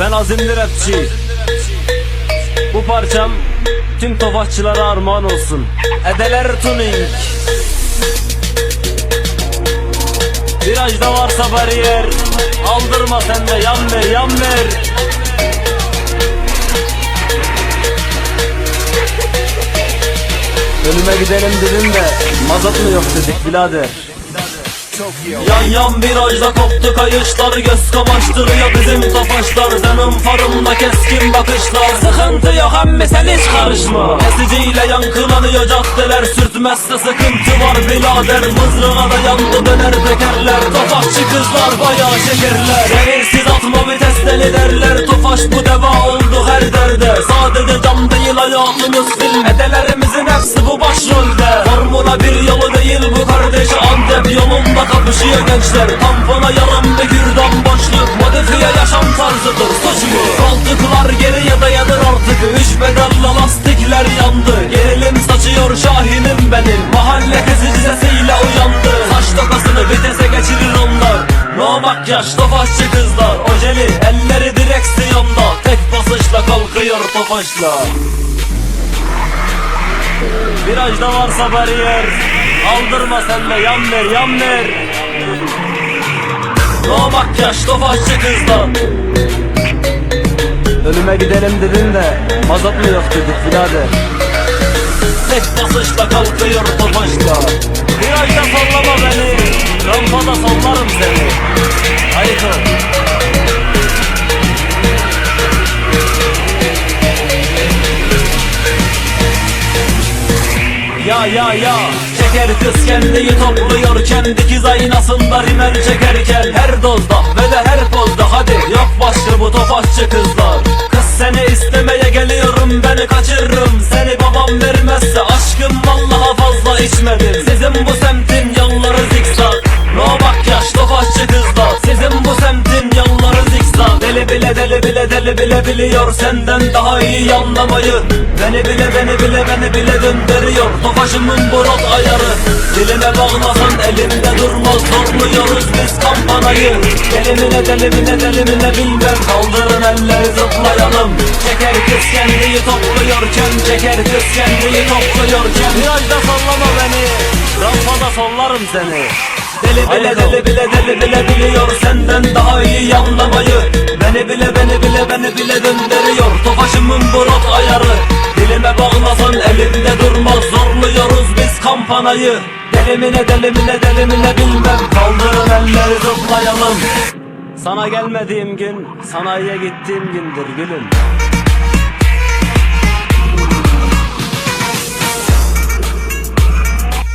Ben azimli rapçi. Bu parçam tüm tofaşçılara armağan olsun. Edeler tuning. Virajda varsa bariyer Aldırma sen de yan ver yan ver. Ölüme gidelim dedim de mazot mu yok dedik birader Yan yan virajda koptu kayışlar Göz kamaştırıyor bizim tofaşlar Senin farında keskin bakışlar. Sıkıntı yok emmi sen hiç karışma. Esiciyle yankılanıyor caddeler Sürtmezse sıkıntı var. Birader Mızrağa da yandı döner tekerler. Tofaşçı kızlar bayağı şekerler. Devirsiz atma vites deli derler. Tofaş bu deva oldu her derde. Sadece cam değil hayatımız film. Edelerimizin kapışıyor gençler Tampona yarım bir kürdan boşluk. Modifiye yaşam tarzıdır suç mu? Koltuklar geriye dayanır artık. Üç pedalla lastikler yandı. Gerilim saçıyor şahinim benim. Mahalle kesici sesiyle uyandı. Saç tokasını vitese geçirir onlar. No makyaj tofaşçı kızlar. Ojeli elleri direksiyonda. Tek basışla kalkıyor tofaşla Virajda varsa bariyer. Aldırma sen de yan ver yan ver No makyaj tofaşçı kızlar Ölüme gidelim dedin de Mazot mu yok dedik birader. Tek basışla kalkıyor tofaşla Ya ya ya. Çeker kız kendiyi topluyor Kendi kiz aynasında rimel çekerken. Her dozda ve de her pozda Hadi yok başka bu topaççı kızlar. Kız seni istemeye geliyorum Beni kaçırırım. Seni babam vermezse Aşkım vallaha fazla içmedim. Sizin bu semtin Deli bile deli bile deli bile biliyor Senden daha iyi anlamayı. Beni bile beni bile beni bile döndürüyor. Tofaşımın bu rot ayarı. Diline bağlasan elimde durmaz Zorluyoruz biz kampanayı. Delimine delimine delimine bilmem. Kaldırın elleri zıplayalım. Çeker kız kendiyi topluyorken Çeker kız kendiyi topluyorken Virajda sallama beni Rampada sollarım seni. Deli bile deli bile deli bile biliyor Senden daha iyi anlamayı Beni bile beni bile beni bile döndürüyor Tofaşımın bu rot ayarı. Dilime bağlasan elimde durmaz. Zorluyoruz biz kampanayı. Delimine delimine delimine bilmem. Kaldırın elleri zıplayalım Sana gelmediğim gün Sanayiye gittiğim gündür gülüm